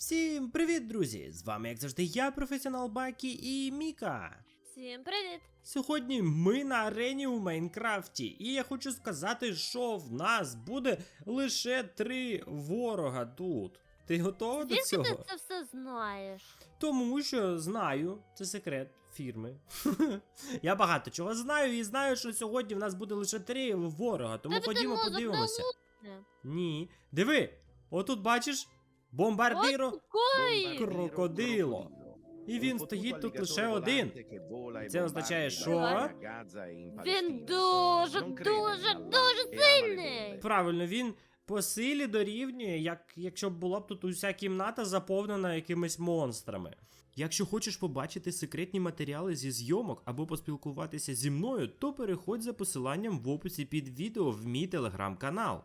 Всім привіт, друзі! З вами, як завжди, я, професіонал Бакі і Міка. Всім привіт! Сьогодні ми на арені у Майнкрафті, і я хочу сказати, що в нас буде лише три ворога тут. Ти готова до Звідки ти це все знаєш? Тому що знаю, це секрет фірми. я багато чого знаю і знаю, що сьогодні в нас буде лише три ворога, тому ходімо мозок подивимося. Ні. Диви, отут бачиш бомбардиро. Крокодило. І він стоїть тут лише один. Це означає, що? Він дуже, дуже, дуже сильний. Правильно, він по силі дорівнює, як якщо б була б тут уся кімната заповнена якимись монстрами. Якщо хочеш побачити секретні матеріали зі зйомок або поспілкуватися зі мною, то переходь за посиланням в описі під відео в мій телеграм-канал.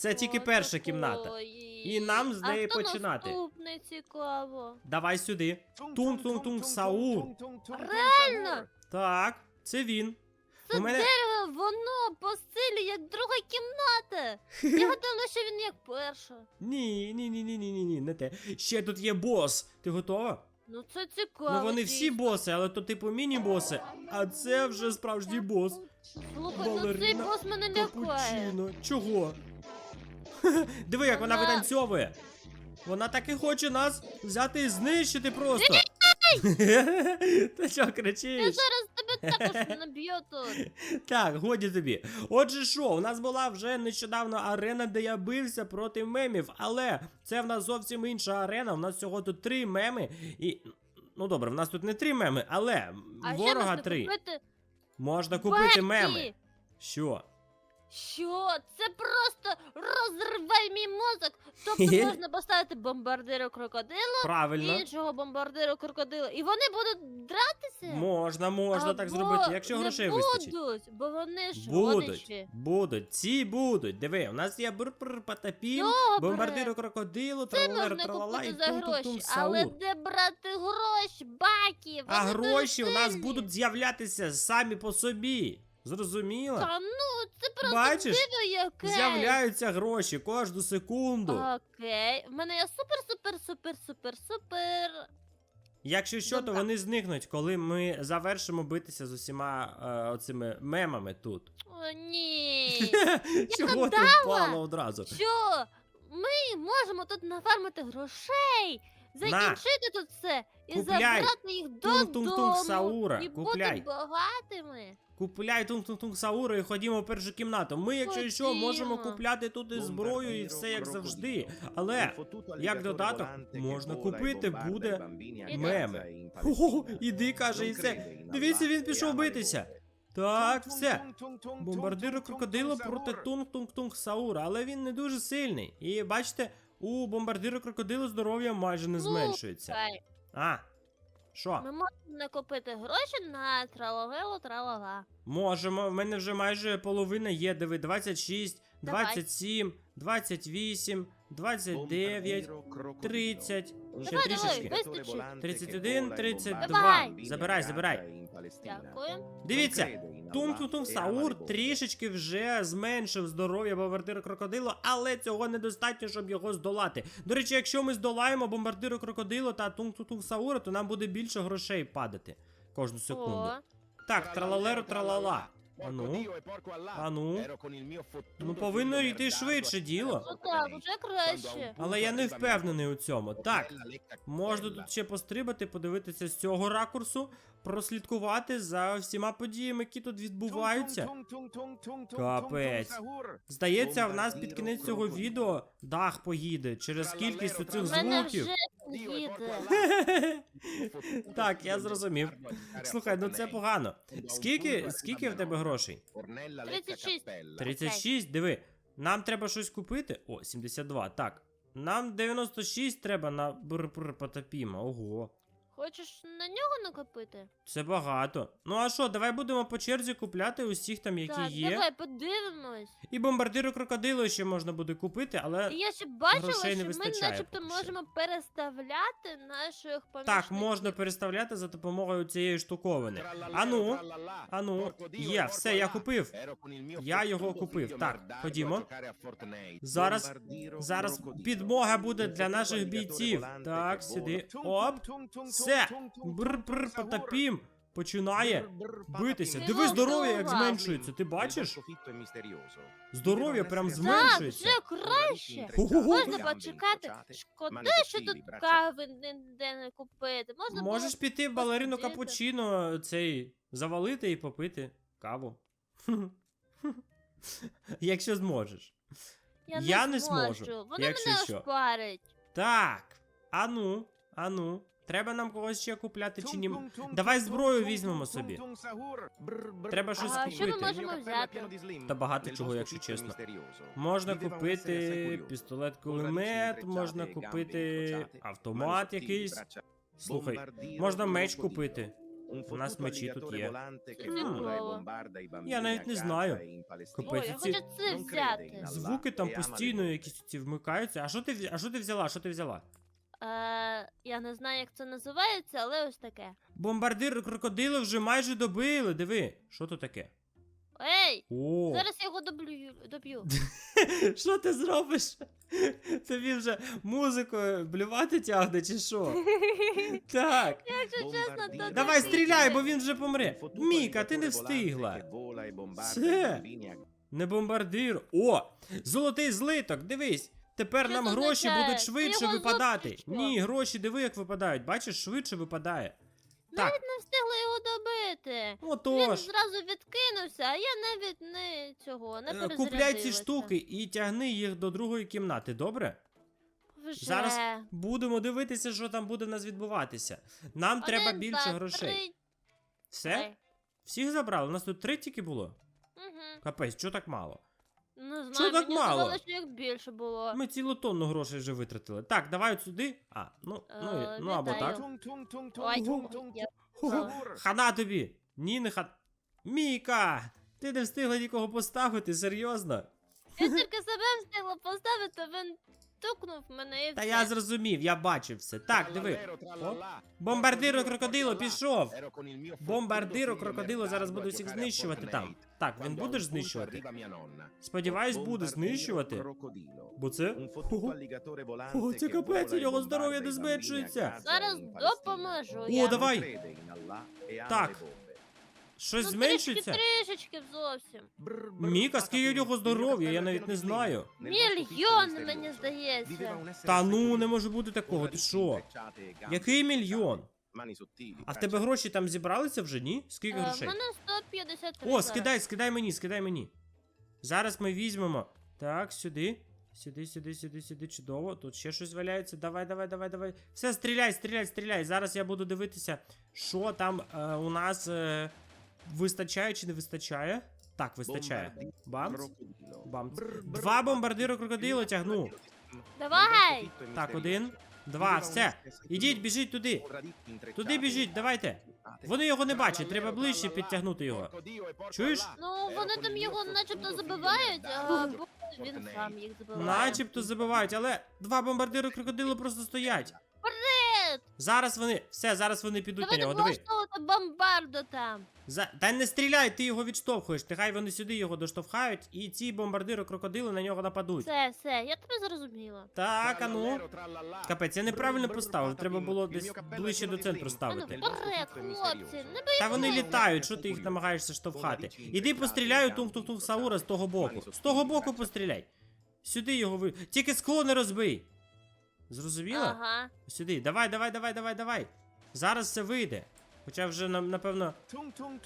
Це тільки перша кімната. І нам з неї починати. Наступний цікаво. Давай сюди. Тунг-тунг-тунг, Саур. Реально? Так, це він. Це У мене- дерево, воно по силі, як друга кімната. Я гадала, що він як перша. Ні, ні, ні, ні, ні, ні, ні, не те. Ще тут є бос. Ти готова? Ну це цікаво. ну вони всі дійсно. боси, але то типу міні-боси. А це вже справжній бос. Слухай, ну цей Балерина бос мене лякає. Капучино. Чого? Диви, як вона Вона- витанцьовує. Вона так і хоче нас взяти і знищити просто. Ти що Я кричиш? зараз тебе також наб'ю тут. Так, годі тобі. Отже, що, у нас була вже нещодавно арена, де я бився проти мемів, але це в нас зовсім інша арена. У нас всього тут три меми. І. Ну добре, в нас тут не три меми, але А ще ворога можна три. купити Можна купити Бакі! меми. Що? Що? Це просто розривай мій мозок. Тобто можна поставити бомбардиру крокодилу, Правильно. іншого бомбардиру крокодилу, і вони будуть дратися. Можна, можна так зробити, якщо не грошей вистачить. будуть, бо вони ж Будуть, родичі. будуть, ці будуть. Диви, у нас є Добре. бомбардиру крокодилу, Це тралалер, можна тралала і купити за гроші, тун-тун-тун але де брати гроші, баки? А Вони дуже гроші у нас сильні. будуть з'являтися самі по собі. Зрозуміла? Та ну, це просто Бачиш? диво яке. З'являються гроші кожну секунду. Окей, в мене є супер, супер, супер, супер, супер. Якщо що, то Добре. вони зникнуть, коли ми завершимо битися з усіма е, оцими мемами тут. О, ні. Чого ти гадала, впала одразу? Що? Ми можемо тут нафармити грошей, закінчити тут все і Купляй. забрати їх Тунг-тунг-тунг додому. Саура, і купляй. бути багатими. Купляй тунг-тунг-тунг Сауру і ходімо в першу кімнату. Ми, якщо що, можемо купляти тут і зброю, і все як завжди. Але як додаток можна купити, буде меми. Ого, іди, каже, і все. Дивіться, він пішов битися. Так, все. Бомбардиру крокодилу проти тунг-тунг-тунг Саура, але він не дуже сильний. І бачите, у бомбардиру крокодилу здоров'я майже не зменшується. Слухай, А, що? Ми можемо накопити гроші на тралавелу тралала. Можемо, в мене вже майже половина є, диви, 26, Давай. 27, 28, 29, 30, ще Давай, трішечки. давай, вистачить. 31, 32. Давай. Забирай, забирай. Дякую. Дивіться, Тунг-тунг Саур трішечки вже зменшив здоров'я бомбардира крокодилу, але цього недостатньо, щоб його здолати. До речі, якщо ми здолаємо бомбардиру крокодилу та Тунг-тунг Саура, то нам буде більше грошей падати кожну секунду. О, Так, тралалеру тралала. Ану, ану. Ну повинно йти швидше діло. ну так, вже краще. Але я не впевнений у цьому. Так, можна тут ще пострибати, подивитися з цього ракурсу, прослідкувати за всіма подіями, які тут відбуваються. Капець. Здається, в нас під кінець цього відео дах поїде через кількість У оцих звуків. Так, я зрозумів. Слухай, ну це погано. Скільки, скільки в тебе грошей? 36. 36, диви. Нам треба щось купити. О, 72, так. Нам 96 треба на бр потопіма. Ого. Хочеш на нього накопити? Це багато. Ну а що, давай будемо по черзі купляти усіх там, які так, є. давай подивимось. І бомбардиру крокодилу ще можна буде купити, але І я ще бачила, грошей не що ми начебто можемо переставляти наших помічників. так, можна переставляти за допомогою цієї штуковини. Ану, ану, є, все, я купив. Я його купив. Так, ходімо. Зараз- Зараз підмога буде для наших бійців. Так, сюди. Оп. Все. Бр-бр, потопім. Починає битися. Диви, здоров'я як зменшується. Ти бачиш? Здоров'я прям Так, Так, зменшується. вже краще. Можна почекати. Шкода, що тут кави ніде не купити. Можна було Можеш піти в балерину посидіти. капучино цей завалити і попити каву. Якщо зможеш. Я, не, зможу. Вони якщо мене що. ошпарять. Так. Ану, ану. Треба нам когось ще купляти чи ні? Давай зброю візьмемо собі. Треба щось А що ми купити. можемо взяти? Та багато чого, якщо чесно. Можна купити пістолет кулемет, можна купити автомат якийсь. Слухай, можна меч купити. У нас мечі тут є. Я навіть не знаю. Я ці звуки там постійно якісь ці вмикаються. А що ти а що ти взяла? Що ти взяла? Е, я не знаю, як це називається, але ось таке. Бомбардир крокодили вже майже добили. Диви, що то таке? Ей! О, Зараз я його доб'ю. доб'ю. що ти зробиш? Тобі вже музикою блювати тягне, чи що? Так. Якщо чесно, то Давай стріляй, бо він вже помре. Міка, ти не встигла. Все. Не бомбардир. О! Золотий злиток, дивись. Тепер Що нам це гроші означає? будуть Це швидше його випадати. що? Ні, гроші диви, як випадають. Бачиш, швидше випадає. Так, Не встигла його добити. Він отож. зразу відкинувся, а я навіть не цього, не е, Купляй ці штуки і тягни їх до другої кімнати, добре? Вже. Зараз Будемо дивитися, що там буде в нас відбуватися. Нам Один, треба два, більше грошей. три. Все? Всіх забрали? У нас тут три тільки було? Мгм. Капець, чого так мало? Не знаю, Чого так мені мало? сказали, що їх більше було. Ми цілу тонну грошей вже витратили. Так, давай от сюди. А, ну, ну, Е, ну або вітаю. так. Ой, я Ху-ху. Хана тобі! Ні, не хат. Міка! Ти не встигла нікого поставити, серйозно? Я тільки себе встигла поставити, він тукнув мене і Та все. я зрозумів, я бачив все. Так, диви. Бомбардиро крокодило пішов. Бомбардиро крокодило зараз буде всіх знищувати там. Так, він будеш знищувати? Сподіваюсь, буде знищувати. Бо це. О, це капець, у нього здоров'я не зменшується. Зараз допоможу О, я. давай. Так. Щось Ну, зменшується? Трішечки, трішечки зовсім. Міка, скільки у нього здоров'я, я навіть не знаю. Мільйон, мені здається. Та ну, не може бути такого, ти що? Який мільйон? А в тебе гроші там зібралися вже, ні? Скільки Е, грошей? мене 153 О, скидай, скидай мені, скидай мені. Зараз ми візьмемо. Так, сюди. Сюди, сюди, сюди, сюди, чудово. Тут ще щось валяється. Давай, давай, давай, давай. Все, стріляй, стріляй, стріляй. Зараз я буду дивитися, що там е, у нас е, вистачає чи не вистачає. Так, вистачає. Бамц. Бамц. Два бомбардири крокодилу тягну. Давай! Так, один, два, все. Ідіть, біжіть туди. Туди біжіть, давайте. Вони його не бачать, треба ближче підтягнути його. Чуєш? Ну, вони там його начебто забивають, а він сам їх забиває. Начебто забивають, але два бомбардири крокодилу просто стоять. Зараз вони. Все, зараз вони підуть на нього. Диви. бомбарду там. За... Та не стріляй, ти його відштовхуєш. Нехай вони сюди його доштовхають, і ці бомбардири крокодили на нього нападуть. Все, все, я тебе зрозуміла. Так, а ну. Капець, я неправильно поставив, треба було десь ближче до центру ну ставити. вперед, хлопці, не Та вони літають, що ти їх намагаєшся штовхати? Іди постріляй тух Саура з того боку. З того боку постріляй. Сюди його ви. Тільки скло не розбий. Зрозуміла? Ага. Сюди. Давай, давай, давай, давай, давай. Зараз все вийде. Хоча вже нам, напевно,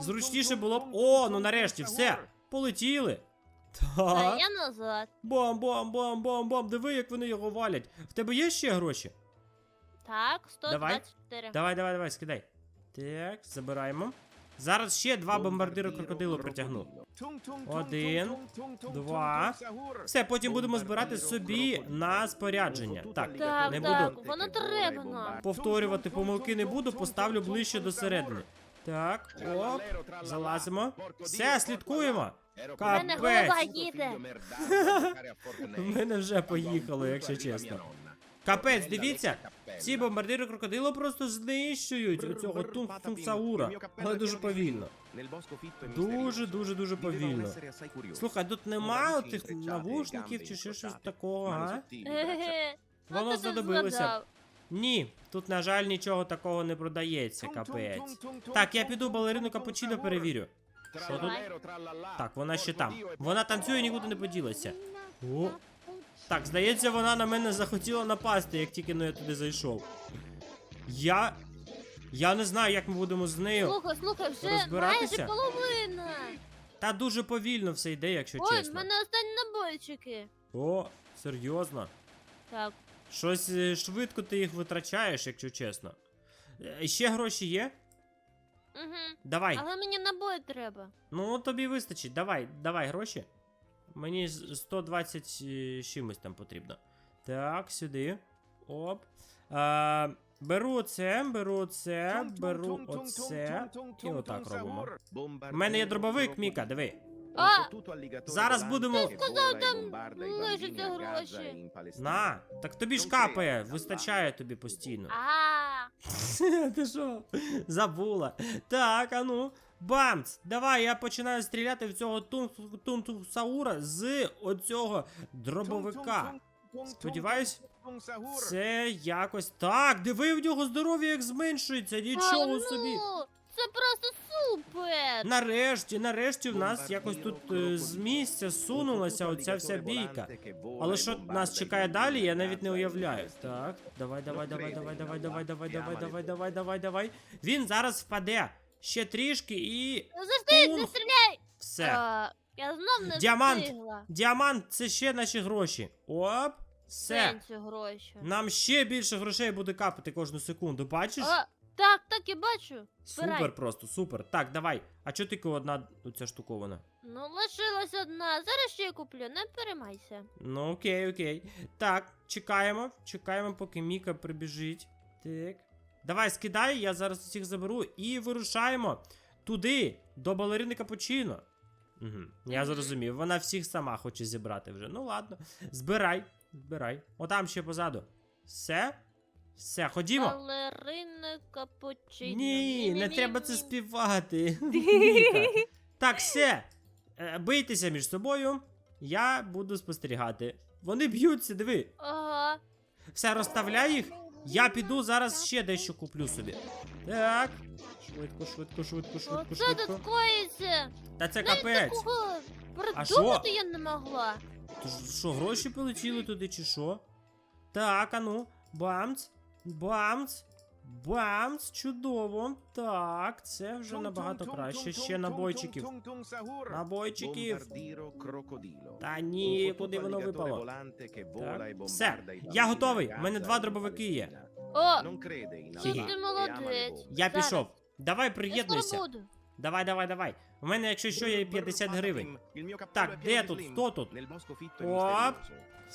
зручніше було б. О, ну нарешті, все. Полетіли. Так. я назад. Бом, бом, бом, бом, бом. Диви, як вони його валять. В тебе є ще гроші? Так, Давай. 124. Давай, давай, давай, скидай. Так, забираємо. Зараз ще два бомбардири крокодилу притягну. Один, два. Все, потім будемо збирати собі на спорядження. Так, Так, не так, воно треба нам. повторювати помилки не буду, поставлю ближче до середини. Так, оп, залазимо. Все, слідкуємо. У мене голова Капець. їде. У мене вже поїхало, якщо чесно. Капець, дивіться, ці бомбардири крокодилу просто знищують оцього Тунксаура. Але дуже повільно. Дуже, дуже, дуже повільно. Слухай, тут нема тих навушників чи ще щось такого, а? Воно Ну, знадобилося. Ні, тут, на жаль, нічого такого не продається, капець. Так, я піду балерину капучино перевірю. Що тут? Так, вона ще там. Вона танцює, нікуди не поділася. О, так, здається, вона на мене захотіла напасти, як тільки но я туди зайшов. Я. Я не знаю, як ми будемо з нею. Слухай, слухай, вже Розбиратися? майже половина. Та дуже повільно все йде, якщо Ой, в мене останні набойчики. О, серйозно. Так, Щось е, швидко ти їх витрачаєш, якщо чесно. Е, Ще гроші є? угу. Давай. Але мені набої треба. Ну, тобі вистачить. Давай, давай гроші. Мені 120 чимось там потрібно. Так, сюди. Оп. А, беру це, беру це, беру оце. І отак робимо. У мене є дробовик, Міка, диви. А! Зараз будемо- Ти сказав, там лишаться гроші. На, так тобі ж капає, вистачає тобі постійно. А, Ти що? Забула. Так, а ну. Бамц! Давай, я починаю стріляти в цього Тунтусаура з оцього дробовика. Сподіваюсь, Це якось. Так, диви в нього здоров'я як зменшується, а, нічого ну, собі. Це просто супер. Нарешті, нарешті в нас якось тут е, з місця сунулася оця вся бійка. Але що нас чекає далі, я навіть не уявляю. Так, давай, давай, давай, давай, давай, давай, давай, давай, давай, давай, давай, давай. Він зараз впаде. Ще трішки і. Завжди не стріляй. Все. А, я знов не Діамант. встигла. Діамант це ще наші гроші. Оп. Все. Сенсі гроші. Нам ще більше грошей буде капати кожну секунду, бачиш? А, так, так, я бачу. збирай. Супер просто, супер. Так, давай. А чого тільки одна оця штукована? Ну, лишилась одна. Зараз ще куплю, не переймайся. Ну, окей, окей. Так, чекаємо. Чекаємо, поки Міка прибіжить. Так. Давай, скидай, я зараз усіх заберу і вирушаємо туди, до балерини Капучино. Угу, я зрозумів. Вона всіх сама хоче зібрати вже. Ну ладно. Збирай, збирай. Отам ще позаду. Все? Все, ходімо. Балерина капучино. Ні, не треба це співати. Так, все. Е, Бийтеся між собою. Я буду спостерігати. Вони б'ються, диви. Ага. Все, розставляй їх. Я піду зараз ще дещо куплю собі. Так. Швидко, швидко, швидко, швидко, Оце швидко. тут коїться. Та це Навіть капець. такого А придумати я не могла. То ж Що, гроші полетіли туди, чи що? Так, а ну. Бамц. Бамц. Бамц. Чудово. Так, це вже набагато краще. Ще набойчиків. Набойчиків. Та ні, куди воно випало? Так. Все, я готовий. У мене два дробовики є. О, ти молодець. Я Зараз. пішов. Давай приєднуйся. Давай, давай, давай. У мене, якщо що, є 50 гривень. Так, де тут? Хто тут? Оп.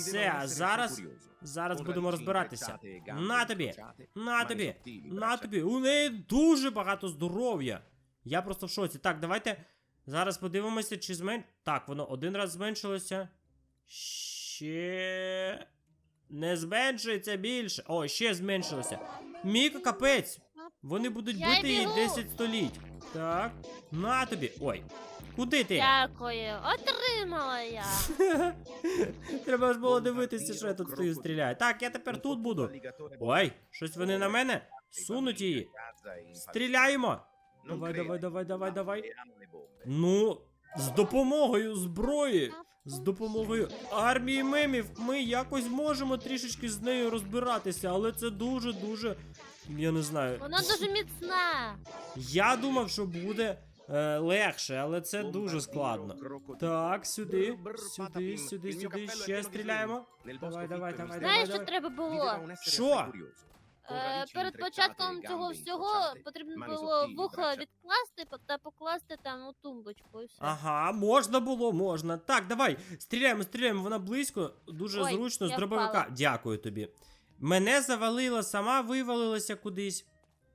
Все, зараз. Зараз будемо розбиратися. На тобі! На тобі! На тобі! У неї дуже багато здоров'я. Я просто в шоці. Так, давайте зараз подивимося, чи змен... Так, воно один раз зменшилося. Ще. Не зменшується більше. О, ще зменшилося. Міка капець. Вони будуть бити її 10 століть. Так. На тобі. Ой. Куди ти? Дякую. Отримала я. Треба ж було дивитися, що я тут стою стріляю. Так, я тепер тут буду. Ой, щось вони на мене. Сунуть її. Стріляємо. Давай, давай, давай, давай, давай. Ну, з допомогою зброї, з допомогою армії мемів, ми якось можемо трішечки з нею розбиратися, але це дуже-дуже. Я не знаю. Вона дуже міцна. Я думав, що буде е, легше, але це дуже складно. Так, сюди, сюди, сюди, сюди. Ще стріляємо. Давай, давай, давай, Знаєш, давай. що треба було? Що? Е, перед початком цього всього потрібно було вухо відкласти та покласти там у тумбочку. І все. Ага, можна було, можна. Так, давай, стріляємо, стріляємо, вона близько, дуже Ой, зручно з я дробовика. впала. Дякую тобі. Мене завалила, сама вивалилася кудись.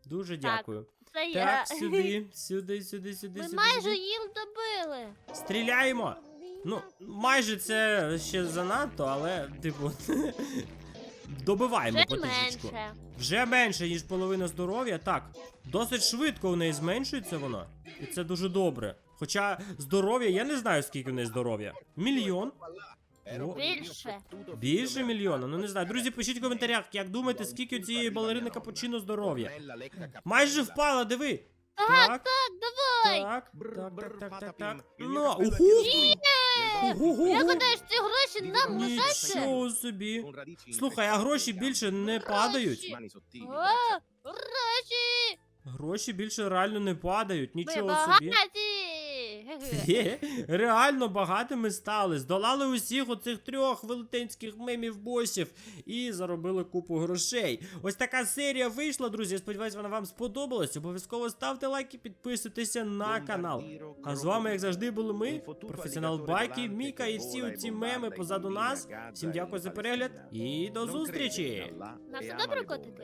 Дуже Так, дякую. Я. Так, сюди, сюди, сюди, сюди, Ми сюди. майже сюди. їм добили. Стріляємо! Ну, майже це ще занадто, але, типу, добиваємо Вже потихічку. менше. Вже менше, ніж половина здоров'я. Так, досить швидко у неї зменшується воно. І це дуже добре. Хоча здоров'я, я не знаю, скільки у неї здоров'я. Мільйон? О, Більше. Більше мільйона? Ну не знаю. Друзі, пишіть в коментарях, як думаєте, скільки у цієї балерини капучино здоров'я. Майже впала, диви. Так, так, Давай! так, так, так, так, так, так. Ну, уху! Як Ого-го! ці гроші нам лишаться? Нічого собі. Слухай, а гроші більше не падають? О, гроші! Гроші більше реально не падають, нічого собі. багаті! Є, реально багатими стали. Здолали усіх оцих трьох велетенських мемів босів і заробили купу грошей. Ось така серія вийшла, друзі. Я сподіваюся, вона вам сподобалась. Обов'язково ставте лайки, підписуйтеся на канал. А з вами, як завжди, були ми, професіонал Байки, Міка і всі оці меми позаду нас. Всім дякую за перегляд і до зустрічі! На все добре, котики?